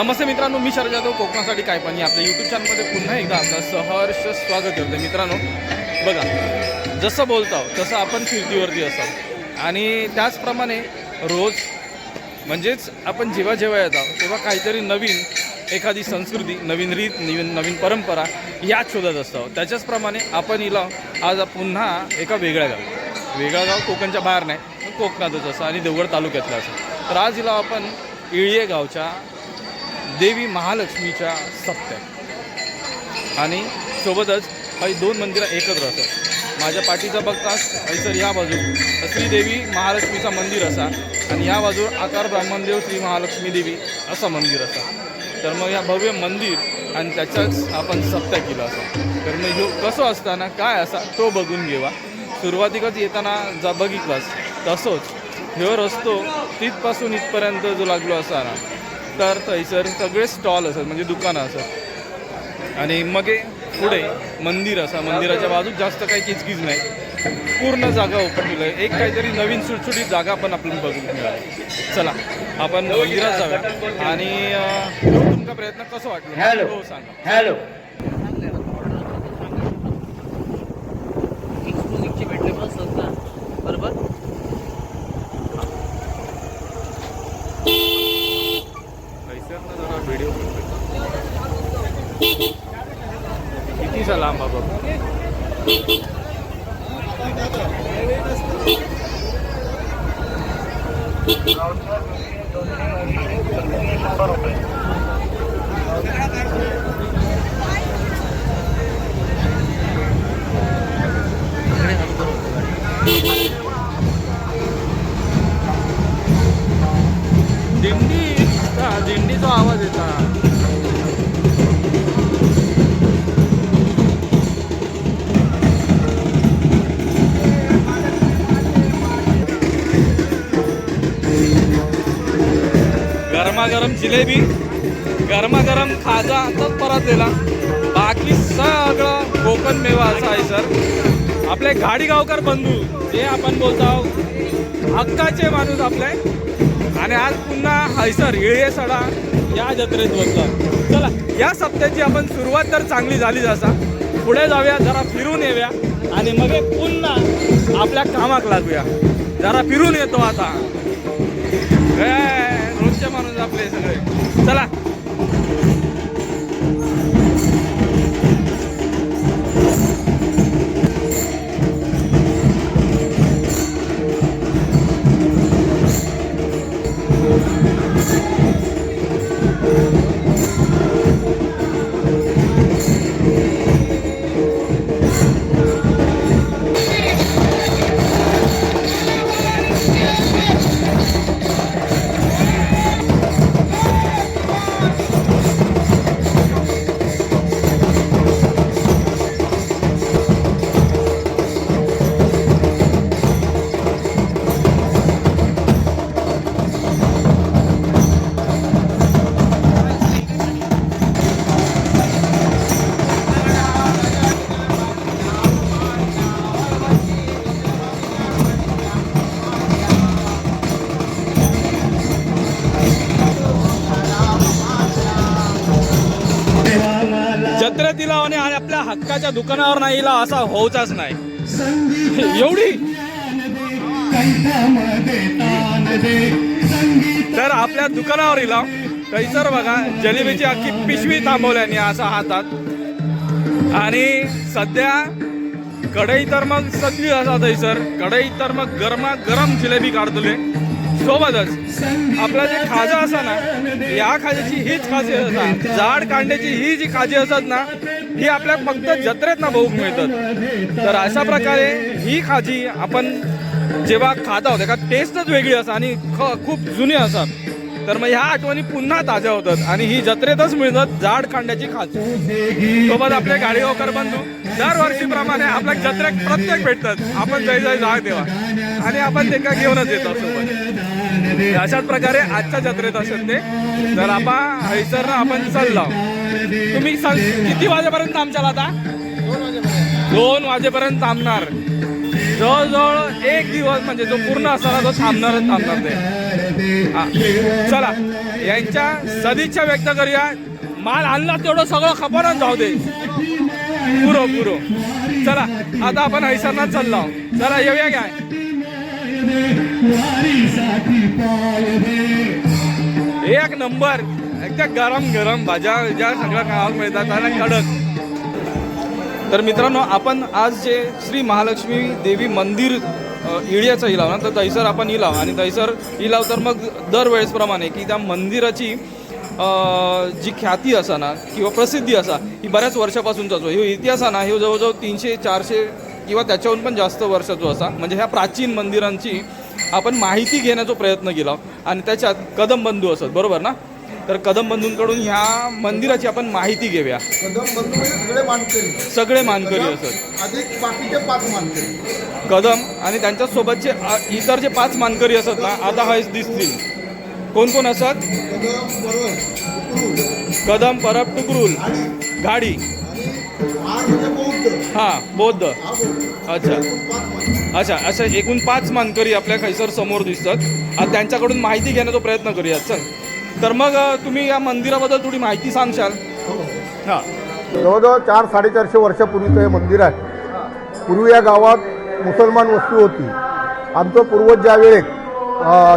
नमस्ते मित्रांनो मी शरद जाधव कोकणासाठी काय पाणी आपल्या यूट्यूब चॅनलमध्ये पुन्हा एकदा आपलं सहर्ष स्वागत करतो मित्रांनो बघा जसं बोलतो तसं आपण फिरतीवरती असतो आणि त्याचप्रमाणे रोज म्हणजेच आपण जेव्हा जेव्हा येतो तेव्हा काहीतरी नवीन एखादी संस्कृती नवीन रीत नवीन नवीन परंपरा याच शोधत असतो. त्याच्याचप्रमाणे आपण इला आज पुन्हा एका वेगळ्या गाव वेगळा गाव कोकणच्या बाहेर नाही कोकणातच असं आणि देवगड तालुक्यातलं असं. तर आज इला आपण इळये गावच्या देवी महालक्ष्मीच्या सप्त्यात. आणि सोबतच काही दोन मंदिरं एकत्र असतात. माझ्या पाठीचा बघताच हैसर या बाजू श्रीदेवी महालक्ष्मीचा मंदिर असा आणि या बाजू आकार ब्राह्मणदेव श्री महालक्ष्मी देवी असं मंदिर असा. तर मग या भव्य मंदिर आणि त्याच्याच आपण सप्त्या केलं असं तर मग ह्यो कसं असताना काय असा तो बघून घेवा. सुरुवातीकच येताना जा बघितलास तसंच ह्यो रस्तो तिथपासून इथपर्यंत जो लागलो असा ना तर थंयसर सगळे स्टॉल असत म्हणजे दुकानं असत आणि मग पुढे मंदिर असा मंदिराच्या बाजूक जास्त काही किचकिच नाही. पूर्ण जागा ओपन केलं आहे. एक काहीतरी नवीन सुटसुटीत जागा पण आपल्याला बघून मिळाली चला आपण मंदिरात जाऊया. आणि तुमचा प्रयत्न कसं वाटलं? हॅलो. हो सांगा. हॅलो एक्सपोजिंगचे भेटले पण असतात ना बरोबर थंयसर जरा व्हिडिओ कितीचा लांब हा बघ दिंडी दिंडीचा आवाज येतात गरमागरम जिलेबी गरमागरम खाजा आताच परत दिला. बाकी सगळं कोकण मेवा असा आहे सर. आपले गाडीगावकर बंधू जे आपण बोलतो हक्काचे माणूस आपले. आणि आज पुन्हा हैसर इळे सडा या जत्रेत बसतात चला या सप्त्याची आपण सुरुवात तर चांगली झालीच असा. पुढे जाऊया जरा फिरून येऊया. आणि मग पुन्हा आपल्या कामाक लागूया. जरा फिरून येतो आता. चला आपल्या दुकानावर नाही इलाव असा होऊचाच नाही. एवढी तर आपल्या दुकानावर इला थंयसर बघा जलेबीची अख्खी पिशवी थांबवल्याने असा हातात. आणि सध्या कढई तर मग सगळी असा थैसर कढई तर मग गरमा गरम जिलेबी काढतले सोबतच आपला जे खाजा असा ना या खाज्याची हीच खासियत असा. जाड कांड्याची ही जी खाजी असत ना ही आपल्या फक्त जत्रेत ना बघूक मिळतात. तर अशा प्रकारे ही खाजी आपण जेव्हा खाता होते का टेस्टच वेगळी असा आणि ख- खूप जुनी असा. तर मग ह्या आठवणी पुन्हा ताज्या होतात आणि ही जत्रेतच मिळतात जाड खांड्याची खाजी. सोबत आपले वकर बंधू दरवर्षीप्रमाणे आपल्या जत्रेत प्रत्येक भेटतात. आपण जय जय जाग देवा. आणि आपण ते का घेऊनच येतो सोबत. अशाच प्रकारे आजच्या जत्रेत असेल ते. तर आपण हैसर आपण चाललो. तुम्ही सांग किती वाजेपर्यंत थांबचाल आता? दोन वाजेपर्यंत थांबणार. जवळजवळ एक दिवस म्हणजे जो पूर्ण असताना तो थांबणारच थांबणार ते. चला यांच्या सदिच्छा व्यक्त करूया. माल आणला तेवढं सगळं खपरच जाऊ दे. पुरो पुरो. चला आता आपण हैसरनाथ चाललो. चला येऊया काय? एक नंबर. एकदा गरम गरम भाज्या ज्या सगळ्या खावाक मिळतात आणि कडक. तर मित्रांनो आपण आज जे श्री महालक्ष्मी देवी मंदिर अ, इळ्याचा इलाव ना तर थैसर आपण इलाव आणि थैसर इलाव तर मग दरवेळेसप्रमाणे की त्या मंदिराची जी ख्याती असा ना किंवा प्रसिद्धी असा ही बऱ्याच वर्षापासूनचा जो ह्यो इतिहास आहे ना ह्यो जवळजवळ तीनशे चारशे किंवा त्याच्याहून पण जास्त वर्षाचो असा म्हणजे ह्या प्राचीन मंदिरांची आपण माहिती घेण्याचा प्रयत्न केला. आणि त्याच्यात कदम बंधू असत बरोबर ना? तर कदम बंधूंकडून ह्या मंदिराची आपण माहिती घेऊया. म्हणजे सगळे मानकरी. सगळे मानकरी असत. अधिक बाकीचे पाच मानकरी. कदम आणि त्यांच्यासोबतचे इतर जे पाच मानकरी असत ना आता हयच दिसतील. कोण कोण असत? कदम परब टुकरुल गाडी. हा बौद्ध. अच्छा. अच्छा अच्छा एकूण पाच मानकरी आपल्या खैसर समोर दिसतात. त्यांच्याकडून माहिती घेण्याचा प्रयत्न करूया चल. तर मग तुम्ही या मंदिराबद्दल थोडी माहिती सांगशाल? हां. जवळजवळ चार साडेचारशे वर्षापूर्वीचं हे मंदिर आहे. पूर्वी या गावात मुसलमान वस्ती होती. आमचं पूर्वज ज्या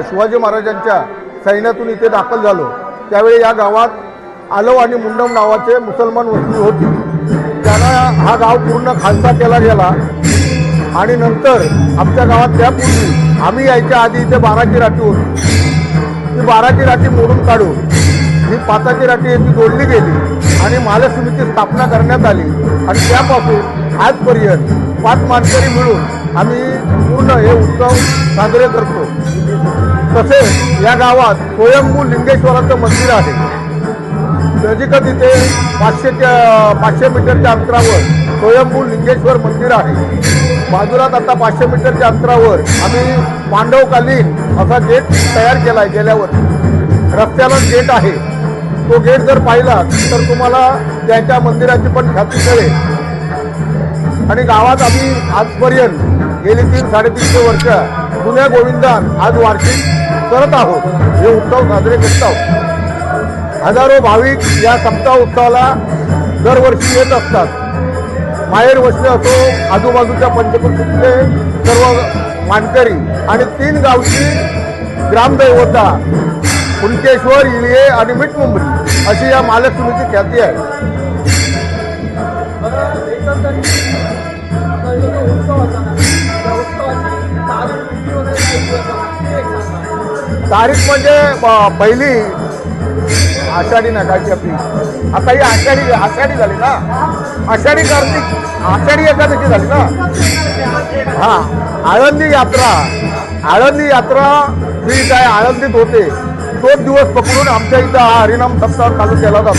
शिवाजी महाराजांच्या सैन्यातून इथे दाखल झालो त्यावेळी या गावात आलव आणि मुंडम नावाचे मुसलमान वस्ती होती. त्यांना हा गाव पूर्ण खालसा केला गेला. आणि नंतर आमच्या गावात त्यापूर्वी आम्ही यायच्या आधी इथे बाराची राठी होती. ती बाराची राठी मोडून काढून ही पाचाची राठी यांची जोडली गेली आणि महालक्ष्मीची स्थापना करण्यात आली. आणि त्यापासून आजपर्यंत पाच मानकरी मिळून आम्ही पूर्ण हे उत्सव साजरे करतो. तसेच या गावात स्वयंभू लिंगेश्वराचं मंदिर आहे. नजीकच इथे पाचशेच्या पाचशे मीटरच्या अंतरावर स्वयंभू लिंगेश्वर मंदिर आहे. बाजूलाच आता पाचशे मीटरच्या अंतरावर आम्ही पांडवकालीन असा गेट तयार केला आहे गेल्यावर. रस्त्याला गेट आहे. तो गेट जर पाहिला तर तुम्हाला त्यांच्या मंदिराची पण ख्याती कळेल आणि गावात आम्ही आजपर्यंत गेली तीन साडेतीनशे वर्ष जुन्या गोविंदान आज वार्षिक करत आहोत. हे उत्सव साजरे करत आहोत. हजारो भाविक या सप्ताह उत्सवाला दरवर्षी येत असतात. माहेर वसले असो आजूबाजूच्या पंचकृतीतले सर्व मानकरी आणि तीन गावची ग्रामदैवता कुणकेश्वर इलिये आणि मिठमुंबरी अशी या महालक्ष्मीची ख्याती आहे. तारीख म्हणजे पहिली आषाढी नकाची आपली. आता ही आषाढी आषाढी झाली ना? आषाढी कार्तिक आषाढी एकादशी झाली ना? हा आळंदी यात्रा. आळंदी यात्रा जी काय आळंदीत होते. तोच दिवस पकडून आमच्या इथं हा हरिनाम सप्ताह चालू केला जातो.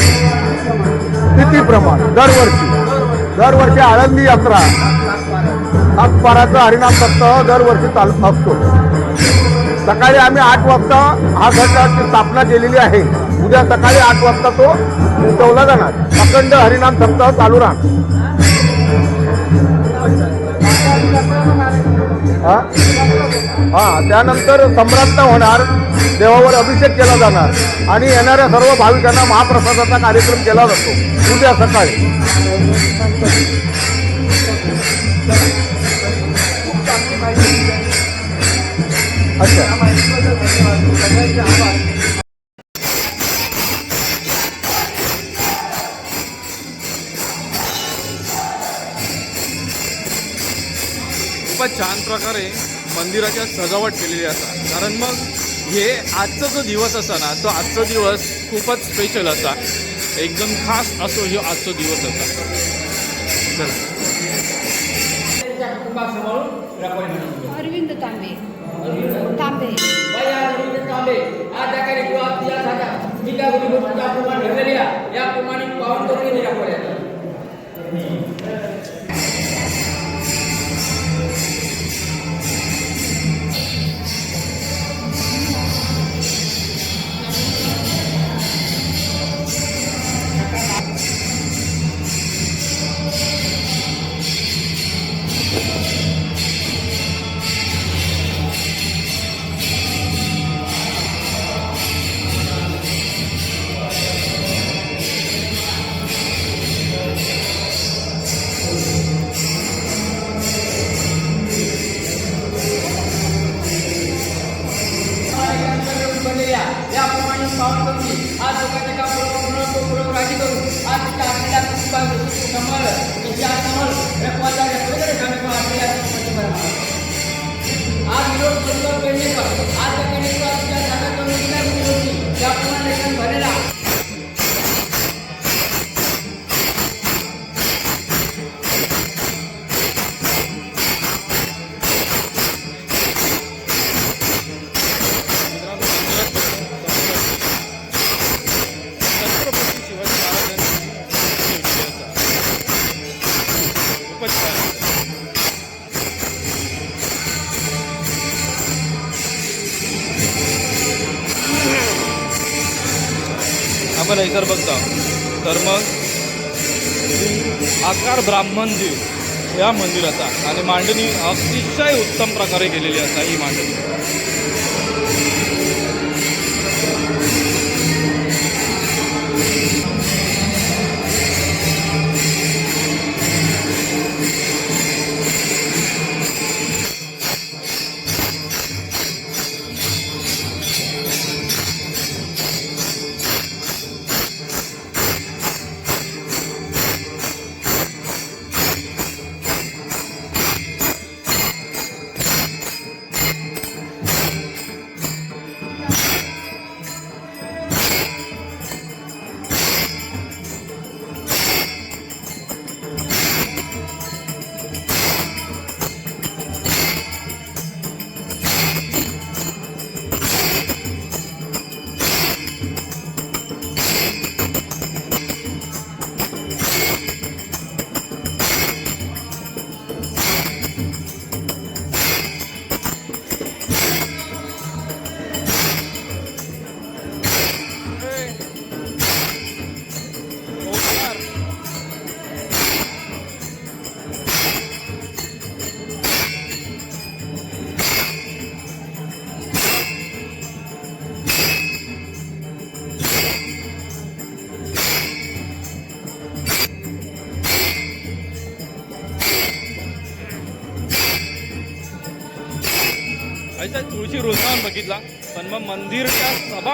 तिथीप्रमाणे दरवर्षी. दरवर्षी आळंदी यात्रा. सातपाराचा हरिनाम सप्ताह दरवर्षी चालू असतो. सकाळी आम्ही आठ वाजता हा घटाची स्थापना केलेली आहे. उद्या सकाळी आठ वाजता तो उठवला जाणार. अखंड हरिनाम सप्ताह चालू राहणार. हा? त्यानंतर सम्राट होणार देवावर अभिषेक केला जाणार. आणि येणाऱ्या सर्व भाविकांना महाप्रसादाचा कार्यक्रम केला जातो उद्या सकाळी. अच्छा. खूपच छान प्रकारे मंदिराच्या सजावट केलेली असतात. कारण मग हे आजचा जो दिवस असा ना तो आजचा दिवस खूपच स्पेशल असा एकदम खास असो ह्यो आजचा दिवस असा चला. अरविंद तांबे. तांबे. याप्रमाणे આવે તો ચાર કમળ અને પાંચ આગે વગેરે સામે પણ આપણે આ વિરોધ પરિવાર કરીને આ તકનીક आकार ब्राह्मण या मंदिराचा आणि मांडणी अतिशय उत्तम प्रकारे केलेली असा ही मांडणी.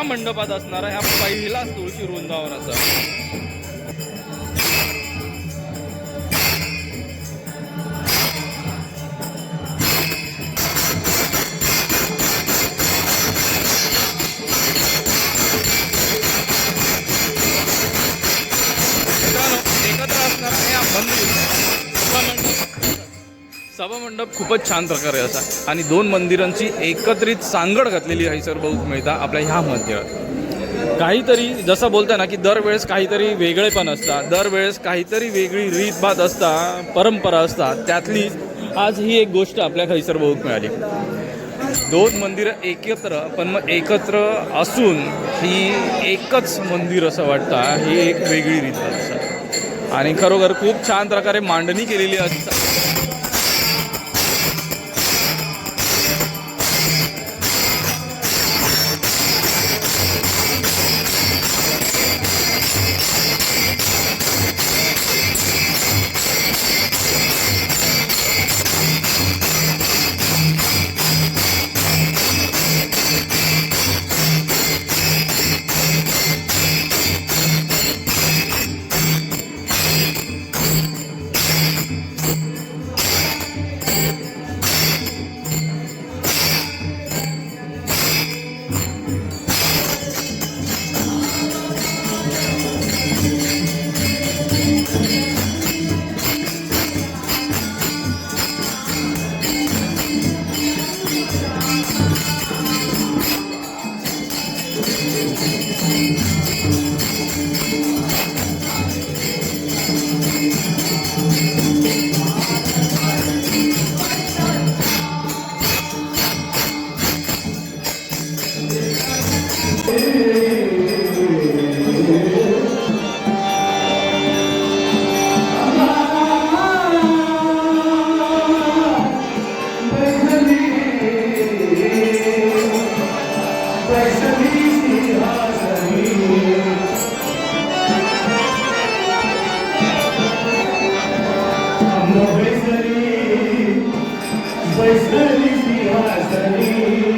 मंदिरच्या मंडपात असणारा ह्या पहिला तुळशी वृंदावन असा सभामंडप खूपच छान प्रकारे असा. आणि दोन मंदिरांची एकत्रित सांगड घातलेली आहे सर बहुत मिळता आपल्या ह्या मंदिरात. काहीतरी जसं बोलता ना की दरवेळेस काहीतरी वेगळेपण असतात. दरवेळेस काहीतरी वेगळी रीतभात असता परंपरा असतात त्यातली आज ही एक गोष्ट आपल्या खैसर बहुत मिळाली. दोन मंदिरं एकत्र पण मग एकत्र असून ही एकच मंदिर असं वाटतं ही एक वेगळी रीत असतात आणि खरोखर खूप छान प्रकारे मांडणी केलेली असतात बैसली सिंहासनी आम्हा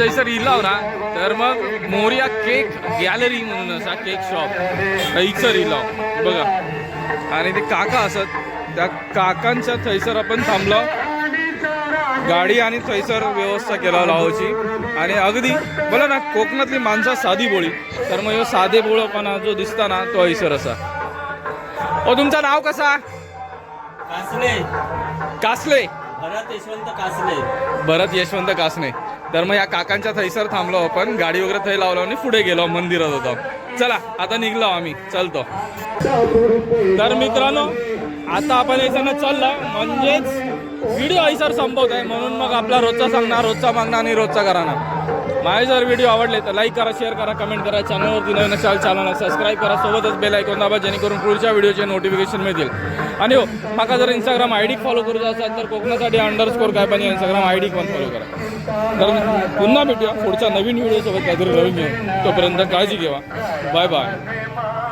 जैसर इलाव ना तर मग मोरिया केक गॅलरी म्हणून असा केक शॉप थंयसर इलाव बघा. आणि ते काका असत. त्या काकांच्या थंयसर आपण थांबलो. गाडी आणि थंयसर व्यवस्था केला लावायची आणि अगदी बोला ना कोकणातली माणसं साधी बोळी. तर मग ह्यो साधे बोळपणा जो दिसता ना तो हैसर असा. ओ तुमचं नाव कसा कासले. कासले. भरत यशवंत कासले भरत यशवंत कासने. तर मग या काकांच्या थैसर थांबलो आपण. गाडी वगैरे थै लावलो आणि पुढे गेलो मंदिरात होतो. चला आता निघलो आम्ही. चलतो. तर मित्रांनो आता आपण याच्यानं चालला. म्हणजेच व्हिडिओ ऐसर संपवत आहे म्हणून मग आपला रोजचा सांगणार रोजचा मागणार आणि रोजचा करणार. माझे जर व्हिडिओ आवडले तर लाईक करा शेअर करा कमेंट करा. चॅनलवरती नवीन असाल चॅनलला सबस्क्राईब करा. सोबतच बेल ऐकून दाबा जेणेकरून पुढच्या व्हिडिओचे नोटिफिकेशन मिळतील. आणि हो माका जर इंस्टाग्राम आय डी फॉलो करूचा असाल तर कोकणासाठी अंडरस्कोर काय पण इंस्टाग्राम आय डी पण फॉलो करा. तर पुन्हा भेटूया पुढच्या नवीन व्हिडिओसोबत काहीतरी नवीन घेऊन. तोपर्यंत काळजी घ्या बाय बाय